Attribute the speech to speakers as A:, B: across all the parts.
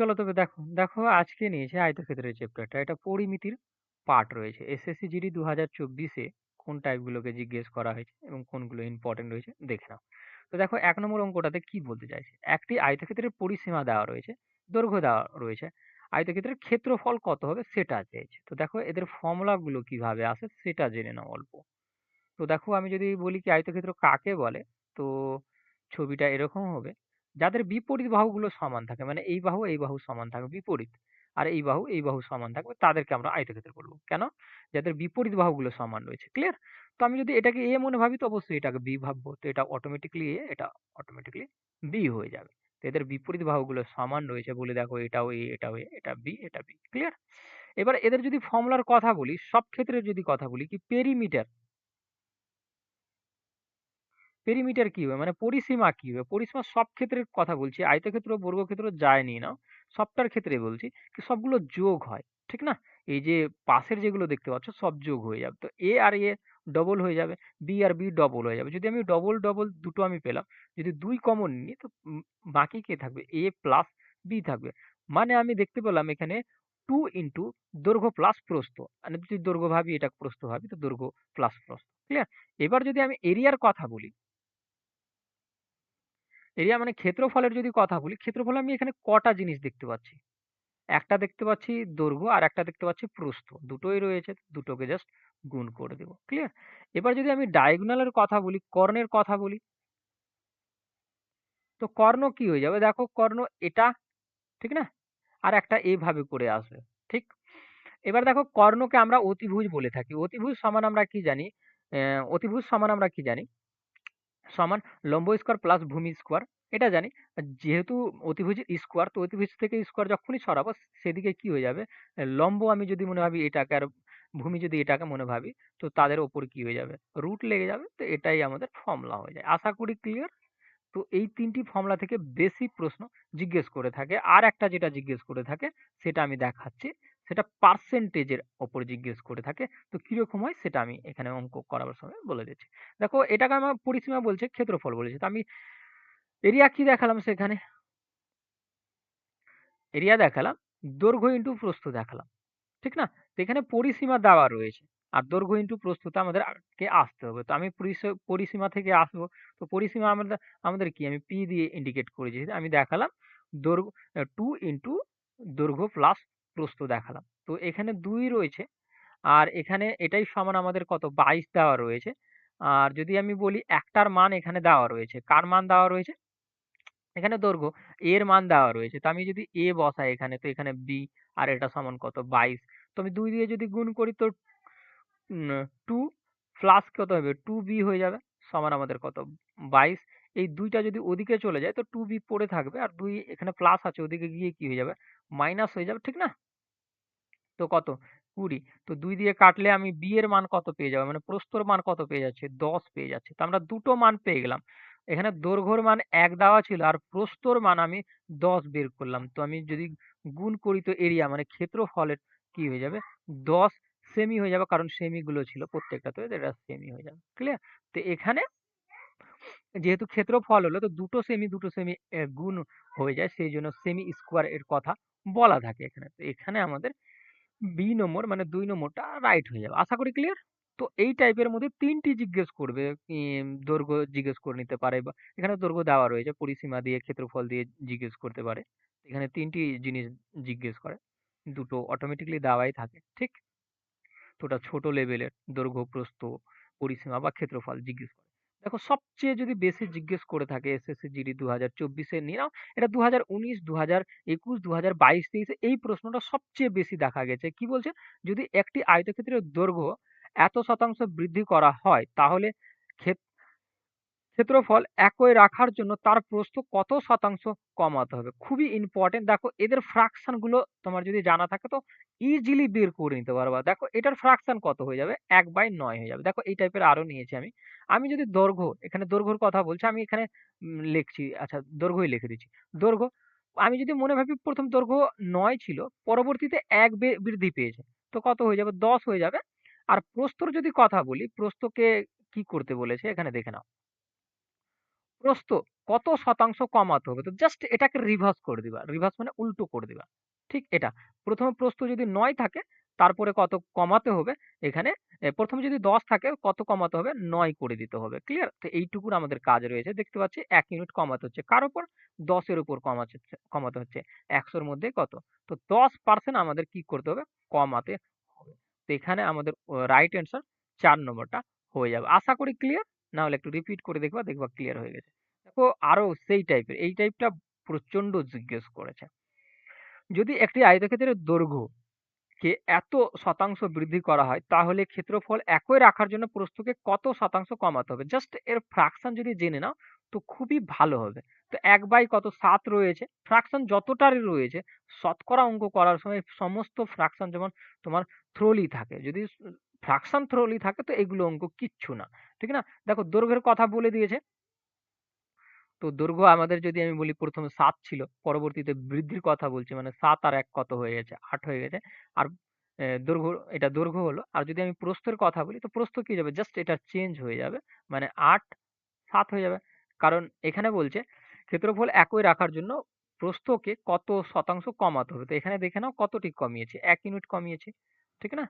A: চলো তবে দেখো, দেখো আজকে নিয়েছে আয়তক্ষেত্রের চ্যাপ্টারটা। এটা পরিমিতির পার্ট রয়েছে। এসএসসি জিডি ২০২৪ এ কোন টাইপগুলোকে জিজ্ঞেস করা হয়েছে এবং কোনগুলো ইম্পোর্টেন্ট রয়েছে দেখে নাও। তো দেখো ১ নম্বর অঙ্কটাতে কি বলতে চাইছে? একটি আয়তক্ষেত্রের পরিসীমা দেওয়া রয়েছে, দৈর্ঘ্য দেওয়া রয়েছে। আয়তক্ষেত্রের ক্ষেত্রফল কত হবে সেটা চেয়েছে। তো দেখো এদের ফর্মুলা গুলো কীভাবে আসে সেটা জেনে নাও অল্প। তো দেখো আমি যদি বলি কি আয়তক্ষেত্র কাকে বলে? তো ছবিটা এরকম হবে। যাদের বিপরীত বাহুগুলো সমান থাকে মানে এই বাহু এই বাহু সমান থাকে বিপরীত। আর এই বাহু এই বাহু সমান থাকবে তাদেরকে আমরা আয়তক্ষেত্র বলব। কেন? যাদের বিপরীত বাহুগুলো সমান রয়েছে। ক্লিয়ার? তো আমি যদি এটাকে A মনে ভাবি তো অবশ্যই এটাকে B ভাববো। তো এটা অটোমেটিক্যালি A এটা অটোমেটিক্যালি B হয়ে যাবে। তো এদের বিপরীত বাহুগুলো সমান রয়েছে বলে দেখো এটাও A এটাও A এটা B এটা B। ক্লিয়ার? এবার এদের যদি ফর্মুলার কথা বলি, সব ক্ষেত্রে যদি কথা বলি কি পেরিমিটার পেরিমিটার কি হবে? মানে পরিসীমা কি হবে? পরিসীমা সব ক্ষেত্রের কথা বলছি। আয়তক্ষেত্র, বর্গক্ষেত্র যাই নিই নাও, সবটার ক্ষেত্রে বলছি। কি সবগুলো যোগ হয়। ঠিক না? এই যে পাশের যেগুলো দেখতে পাচ্ছ সব যোগ হয়ে যাবে। তো A আর A ডবল হয়ে যাবে। B আর B ডবল হয়ে যাবে। যদি আমি ডবল, ডবল দুটো আমি পেলাম। যদি দুই কমন নিই তো বাকি কে থাকবে? A প্লাস B থাকবে। মানে আমি দেখতে পেলাম এখানে 2 ইনটু দৈর্ঘ্য প্লাস প্রস্থ। মানে যদি দৈর্ঘ্য ভাবি এটা প্রস্থ ভাবি তো দৈর্ঘ্য প্লাস প্রস্থ। ক্লিয়ার? এবার যদি আমি এরিয়ার কথা বলি এরিয়া মানে ক্ষেত্রফলের যদি কথা বলি, ক্ষেত্রফলে আমি এখানে কটা জিনিস দেখতে পাচ্ছি? একটা দেখতে পাচ্ছি দৈর্ঘ্য আর একটা দেখতে পাচ্ছি প্রস্থ। দুটোই রয়েছে, দুটোকে জাস্ট গুণ করে দেব। ক্লিয়ার? এবার যদি আমি ডায়াগোনাল এর কথা বলি, কর্ণের কথা বলি তো কর্ণ কি হয়ে যাবে? দেখো কর্ণ এটা, ঠিক না? আর একটা এভাবে করে আসবে। ঠিক? এবার দেখো কর্ণকে আমরা অতিভুজ বলে থাকি। অতিভুজ সমান আমরা কি জানি? অতিভুজ সমান আমরা কি জানি? সমান লম্ব স্কোয়ার প্লাস ভূমি স্কোয়ার এটা জানি। যেহেতু অতিভুজের স্কোয়ার তো অতিভুজ থেকে স্কোয়ার যখনই সরাবো, সেদিকে কি হয়ে যাবে? লম্ব আমি যদি মনে ভাবি এটাকে আর ভূমি যদি এটাকে মনে ভাবি, তো তাদের ওপর কি হয়ে যাবে? রুট লেগে যাবে। তো এটাই আমাদের ফর্মুলা হয়ে যায়। আশা করি ক্লিয়ার? তো এই ৩ টি ফর্মুলা থেকে বেশি প্রশ্ন জিজ্ঞেস করে থাকে। আর একটা যেটা জিজ্ঞেস করে থাকে, সেটা আমি দেখাচ্ছি। সেটা পার্সেন্টেজের উপর জিজ্ঞেস করে থাকে। তো কীরকম হয় সেটা আমি এখানে অঙ্ক করাবার সময় বলে দিচ্ছি। দেখো এটাকে আমার পরিসীমা বলছে, ক্ষেত্রফল বলেছে। তো আমি এরিয়া কি দেখালাম সেখানে? এরিয়া দেখালাম, দৈর্ঘ্য ইনটু প্রস্থ দেখালাম। ঠিক না? তো এখানে পরিসীমা দেওয়া রয়েছে। আর দৈর্ঘ্য ইন্টু প্রস্থতে আমাদের আগে আসতে হবে। তো আমি পরিস পরিসীমা থেকে আসব। তো পরিসীমা আমাদের আমাদের কি? আমি পি দিয়ে ইন্ডিকেট করেছি। আমি দেখালাম দৈর্ঘ্য টু ইন্টু দৈর্ঘ্য প্লাস প্রস্থ দেখালাম। তো এখানে দুই রয়েছে। আর এখানে এটাই সমান আমাদের কত? ২২ দেওয়া রয়েছে। আর যদি আমি বলি একটার মান এখানে দেওয়া রয়েছে। কার মান দেওয়া রয়েছে? এখানে দৈর্ঘ্য, এর মান দেওয়া রয়েছে। তো আমি যদি এ বসাই এখানে, তো এখানে বি, আর এটা সমান কত? ২২ তো আমি দুই দিয়ে যদি গুণ করি তো 2 প্লাস কত হবে? টু বি হয়ে যাবে। সমান আমাদের কত? ২২ এই দুইটা যদি ওদিকে চলে যায়, তো টু বি পড়ে থাকবে। আর দুই এখানে প্লাস আছে, ওদিকে গিয়ে কি হয়ে যাবে? মাইনাস হয়ে যাবে। ঠিক না? তো কত? ২০ তো ২ দিয়ে কাটলে আমি B এর মান কত পেয়ে যাব? মানে প্রস্থর মান কত পেয়ে যাচ্ছি? ১০ পেয়ে যাচ্ছি। তো আমরা দুটো মান পেয়ে গেলাম। এখানে দৈর্ঘ্যর মান ১ দেওয়া ছিল আর প্রস্থর মান আমি ১০ বের করলাম। তো আমি যদি গুণ করি তো এরিয়া মানে ক্ষেত্রফলের কি হয়ে যাবে? ১০ সেমি হয়ে যাবে কারণ সেমি গুলো ছিল প্রত্যেকটাতে এটা সেমি হয়ে যাবে। ক্লিয়ার? তো এখানে যেহেতু ক্ষেত্রফল হলো তো দুটো সেমি, দুটো সেমি গুণ হয়ে যায় সেই জন্য সেমি স্কোয়ার এর কথা বলা থাকে এখানে। তো এখানে আমাদের বি নম্বর মানে ২ নম্বরটা রাইট হয়ে যাবে। আশা করি ক্লিয়ার? তো এই টাইপের মধ্যে ৩ টি জিজ্ঞেস করবে। দৈর্ঘ্য জিজ্ঞেস করে নিতে পারে বা এখানে দৈর্ঘ্য দেওয়া রয়েছে। পরিসীমা দিয়ে, ক্ষেত্রফল দিয়ে জিজ্ঞেস করতে পারে। এখানে তিনটি জিনিস জিজ্ঞেস করে। দুটো অটোমেটিক্যালি দেওয়াই থাকে। ঠিক? তো ওটা ছোট লেভেলের দৈর্ঘ্য, প্রস্থ, পরিসীমা বা ক্ষেত্রফল জিজ্ঞেস করে। দেখো সবচেয়ে যদি বেশি জিজ্ঞেস করে থাকে এসএসসি জিডি ২০২৪ এ নিয়ে নাও এটা দু হাজার উনিশ দু হাজার একুশ দু হাজার বাইশ, তেইশে এই প্রশ্নটা সবচেয়ে বেশি দেখা গেছে। কি বলছে? যদি একটি আয়তক্ষেত্রের দৈর্ঘ্য এত শতাংশ বৃদ্ধি করা হয়, তাহলে ক্ষেত্রফল একই রাখার জন্য তার প্রস্থ কত শতাংশ কমাতে হবে? খুবই ইম্পোর্টেন্ট দেখো, এদের ফ্র্যাকশনগুলো তোমার যদি জানা থাকে তো ইজিলি বের করে নিতে পারবা। দেখো, এটার ফ্র্যাকশন কত হয়ে যাবে? ১/৯ হয়ে যাবে। দেখো, এই টাইপের আরও নিয়েছি আমি। আমি যদি দৈর্ঘ্য, এখানে দৈর্ঘ্যর কথা বলছি, আমি এখানে লিখছি আচ্ছা দৈর্ঘ্যই লিখে দিচ্ছি। দৈর্ঘ্য, আমি যদি মনে ভাবি প্রথম দৈর্ঘ্য নয় ছিল, পরবর্তীতে এক বৃদ্ধি পেয়েছে। তো কত হয়ে যাবে? ১০ হয়ে যাবে। আর প্রস্তর যদি কথা বলি, প্রস্থকে কি করতে বলেছে এখানে দেখে নাও। প্রস্থ কত শতাংশ কমাতে হবে? তো জাস্ট এটাকে রিভার্স করে দিবা। রিভার্স মানে উল্টো করে দিবা। ঠিক এটা। প্রথমে প্রস্থ যদি নয় থাকে, তারপরে কত কমাতে হবে? এখানে প্রথমে যদি দশ থাকে, কত কমাতে হবে? নয় করে দিতে হবে। ক্লিয়ার তো এইটুকুর আমাদের কাজ রয়েছে। দেখতে পাচ্ছি এক ইউনিট কমাতে হচ্ছে। কার উপর? দশের উপর কমাতে হচ্ছে কমাতে হচ্ছে। একশোর মধ্যে কত? তো দশ পার্সেন্ট আমাদের কি করতে হবে? কমাতে হবে। তো এখানে আমাদের রাইট অ্যান্সার চার নম্বরটা হয়ে যাবে। আশা করি ক্লিয়ার না হলে একটু রিপিট করে দেখবা দেখবা ক্লিয়ার হয়ে গেছে। দেখো আরও সেই টাইপের এই টাইপটা প্রচণ্ড জিজ্ঞেস করেছে। যদি একটি আয়তক্ষেত্রের দৈর্ঘ্য কে এত শতাংশ বৃদ্ধি করা হয়, তাহলে ক্ষেত্রফল একই রাখার জন্য প্রস্থকে কত শতাংশ কমাতে হবে? জাস্ট এর ফ্র্যাকশন যদি জেনে নাও, তো খুবই ভালো হবে। তো এক বাই কত? সাত রয়েছে। ফ্র্যাকশন যতটারই রয়েছে, শতকরা অঙ্ক করার সময় সমস্ত ফ্র্যাকশন যেমন তোমার থ্রোলি থাকে। যদি ফ্র্যাকশন থ্রোলি থাকে তো এগুলো অঙ্ক কিচ্ছু না, ঠিক না? দেখো দৈর্ঘ্যের কথা বলে দিয়েছে। তো দৈর্ঘ্য আমাদের যদি আমি বলি প্রথমে সাত ছিল, পরবর্তীতে বৃদ্ধির কথা বলছি মানে সাত আর এক কত হয়ে গেছে? আট হয়ে গেছে। আর দৈর্ঘ্য এটা দৈর্ঘ্য হলো, আর যদি আমি প্রস্থের কথা বলি, তো প্রস্থ কি যাবে? জাস্ট এটা চেঞ্জ হয়ে যাবে মানে আট, সাত হয়ে যাবে। কারণ এখানে বলছে ক্ষেত্রফল একই রাখার জন্য প্রস্থকে কত শতাংশ কমাতে হবে? তো এখানে দেখে নাও কতটি কমিয়েছে? এক ইউনিট কমিয়েছে, ঠিক না?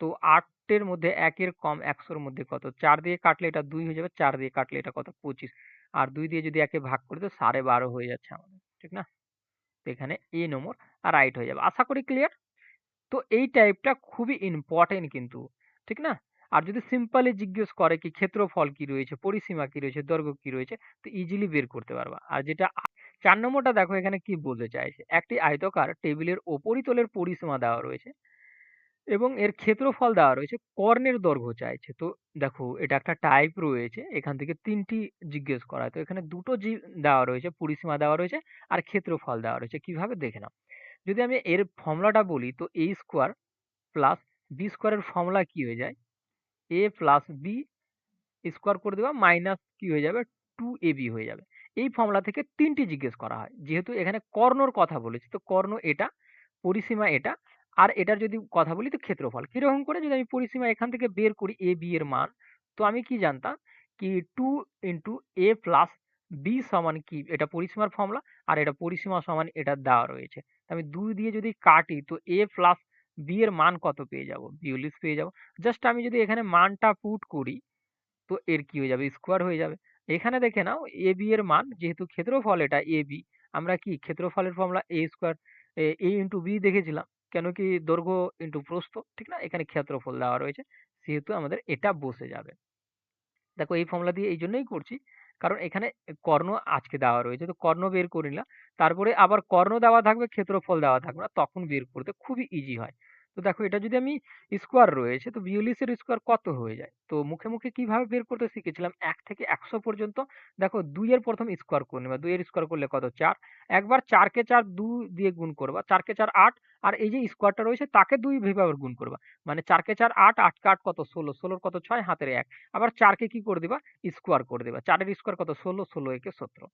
A: তো আটের মধ্যে একের কম একশোর মধ্যে কত? চার দিয়ে কাটলে এটা দুই হয়ে যাবে, চার দিয়ে কাটলে এটা কত? পঁচিশ। আর দুই দিয়ে যদি একে ভাগ করি তো সাড়ে বারো হয়ে যাচ্ছে আমাদের, ঠিক না? তো এখানে এ নম্বর রাইট হয়ে যাবে। আশা করি ক্লিয়ার তো এই টাইপটা খুবই ইম্পর্টেন্ট কিন্তু, ঠিক না? আর যদি সিম্পলি জিজ্ঞেস করে কি ক্ষেত্রফল কি রয়েছে, পরিসীমা কি রয়েছে, দৈর্ঘ্য কি রয়েছে, তো ইজিলি বের করতে পারবা। আর যেটা চার নম্বরটা দেখো এখানে কি বলতে চাইছে? একটি আয়তকার টেবিলের ওপরিতলের পরিসীমা দেওয়া রয়েছে। এবং এর ক্ষেত্রফল দেওয়া রয়েছে কর্ণের দৈর্ঘ্য চাইছে। তো দেখো, এটা একটা টাইপ রয়েছে, এখান থেকে তিনটি জিজ্ঞেস করা। তো এখানে দুটো দেওয়া রয়েছে, পরিসীমা দেওয়া রয়েছে আর ক্ষেত্রফল দেওয়া রয়েছে। কীভাবে দেখে নাও? যদি আমি এর ফর্মুলাটা বলি, তো এ স্কোয়ার প্লাস বি স্কোয়ারের ফর্মুলা কি হয়ে যায়? এ প্লাস বি স্কোয়ার করে দেওয়া মাইনাস কি হয়ে যাবে? টু এ বি হয়ে যাবে। এই ফর্মুলা থেকে তিনটি জিজ্ঞেস করা হয়। যেহেতু এখানে কর্ণর কথা বলেছি, তো কর্ণ এটা, পরিসীমা এটা আর এটার যদি কথা বলি তো ক্ষেত্রফল। কীরকম করে? যদি আমি পরিসীমা এখান থেকে বের করি এ বি এর মান, তো আমি কি জানতাম? কি two into A plus B সমান কি? এটা পরিসীমার ফর্মুলা আর এটা পরিসীমা সমান এটা দেওয়া রয়েছে। আমি দুই দিয়ে যদি কাটি, তো এ প্লাস বি এর মান কত পেয়ে যাব? বিউলিস পেয়ে যাব। জাস্ট আমি যদি এখানে মানটা পুট করি, তো এর কি হয়ে যাবে? স্কোয়ার হয়ে যাবে। এখানে দেখে নাও এ বি এর মান, যেহেতু ক্ষেত্রফল এটা এ বি আমরা কি ক্ষেত্রফলের formula A square A into B দেখেছিলাম। কেন কি দৈর্ঘ্য ইন্টু প্রস্থ, ঠিক না? এখানে ক্ষেত্রফল দেওয়া রয়েছে। সেহেতু আমাদের এটা বসে যাবে। দেখো এই ফর্মুলা দিয়ে এই জন্যই করছি। কারণ এখানে কর্ণ আজকে দেওয়া রয়েছে। তো কর্ণ বের করে নিলাম। তারপরে আবার কর্ণ দেওয়া থাকবে, ক্ষেত্রফল দেওয়া থাকবে না। তখন বের করতে খুবই ইজি হয়। তো দেখো এটা যদি আমি স্কোয়ার রয়েছে, তো বিউলিসের স্কোয়ার কত হয়ে যায়? তো মুখে মুখে কীভাবে বের করতে শিখেছিলাম, এক থেকে একশো পর্যন্ত। দেখো দুইয়ের প্রথম স্কোয়ার করে নেবা দুইয়ের স্কোয়ার করলে কত? চার। একবার চারকে চার দুই দিয়ে গুণ করবা চারকে চার আট, আর এই যে স্কোয়ারটা রয়েছে তাকে দুই ভেবে গুণ করবা। মানে চারকে চার আট আটকে আট কত? ষোলো। ষোলোর কত? ছয়, হাতের এক। আবার চারকে কি করে দিবা? স্কোয়ার করে দিবা। চারের স্কোয়ার কত? ষোলো ষোলো একে সতেরো।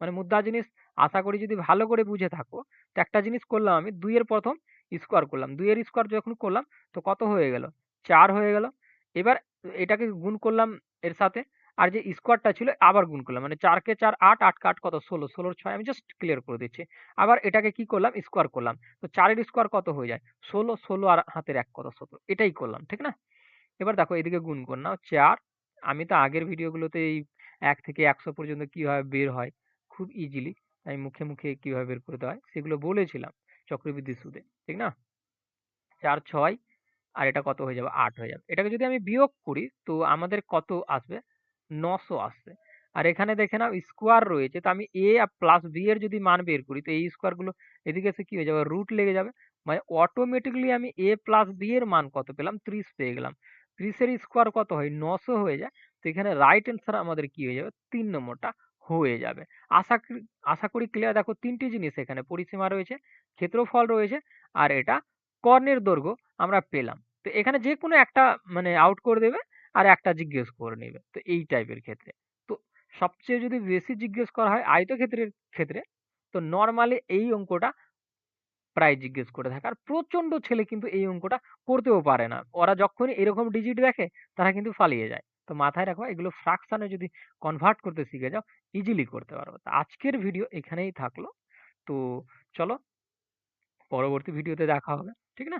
A: মানে মুদ্রা জিনিস, আশা করি যদি ভালো করে বুঝে থাকো, তো একটা জিনিস করলাম আমি দুইয়ের প্রথম স্কোয়ার করলাম। দুইয়ের স্কোয়ার যখন করলাম, তো কত হয়ে গেল? চার হয়ে গেল। এবার এটাকে গুণ করলাম এর সাথে। আর যে স্কোয়ারটা ছিল, আবার গুণ করলাম। মানে চারকে চার আট আট কাট কত? ষোলো। ষোলোর ছয়। আমি জাস্ট ক্লিয়ার করে দিচ্ছি। আবার এটাকে কি করলাম? স্কোয়ার করলাম। তো চারের স্কোয়ার কত হয়ে যায়? ষোলো ষোলো আর হাতের এক কত? সতেরো। এটাই করলাম, ঠিক না? এবার দেখো, এদিকে গুণ কর নাও চার, আমি তো আগের ভিডিওগুলোতে এই এক থেকে একশো পর্যন্ত কীভাবে বের হয়? খুব ইজিলি আমি মুখে মুখে কীভাবে বের করতে হয়? সেগুলো বলেছিলাম। চক্রবৃদ্ধি সুদে, ঠিক না? চার, ছয়, আর এটা কত হয়ে যাবে? আট হয়ে যাবে। এটাকে যদি আমি বিয়োগ করি, তো আমাদের কত আসবে? নশো আসবে আর এখানে দেখে নাও স্কোয়ার রয়েছে, তো আমি এ প্লাস বি এর যদি মান বের করি, তো এই স্কোয়ারগুলো এদিকে এসে কি হয়ে যাবে? রুট লেগে যাবে। মানে অটোমেটিকলি আমি এ প্লাস বি এর মান কত পেলাম? ত্রিশ পেয়ে গেলাম। ত্রিশের স্কোয়ার কত হয়? নশো হয়ে যায়। তো এখানে রাইট অ্যান্সার আমাদের কি হয়ে যাবে? তিন নম্বরটা হয়ে যাবে। আশা আশা করি ক্লিয়ার দেখো তিনটি জিনিস এখানে, পরিসীমা রয়েছে, ক্ষেত্রফল রয়েছে আর এটা কর্ণের দৈর্ঘ্য আমরা পেলাম। তো এখানে যে কোনো একটা মানে আউট করে দেবে আর একটা জিজ্ঞেস করে নেবে, তো এই টাইপের ক্ষেত্রে। তো সবচেয়ে যদি বেশি জিজ্ঞেস করা হয় আয়তক্ষেত্রের ক্ষেত্রে, তো নর্মালি এই অঙ্কটা প্রায় জিজ্ঞেস করে থাকে। আর প্রচণ্ড ছেলে কিন্তু এই অঙ্কটা করতেও পারে না। ওরা যখনই এরকম ডিজিট দেখে, তারা কিন্তু পালিয়ে যায়। তো মাথায় রাখো এগুলো ফ্রাকশনে যদি কনভার্ট করতে শিখে যাও ইজিলি করতে পারো তো আজকের ভিডিও এখানেই থাকল। তো চলো, পরবর্তী ভিডিওতে দেখা হবে, ঠিক না?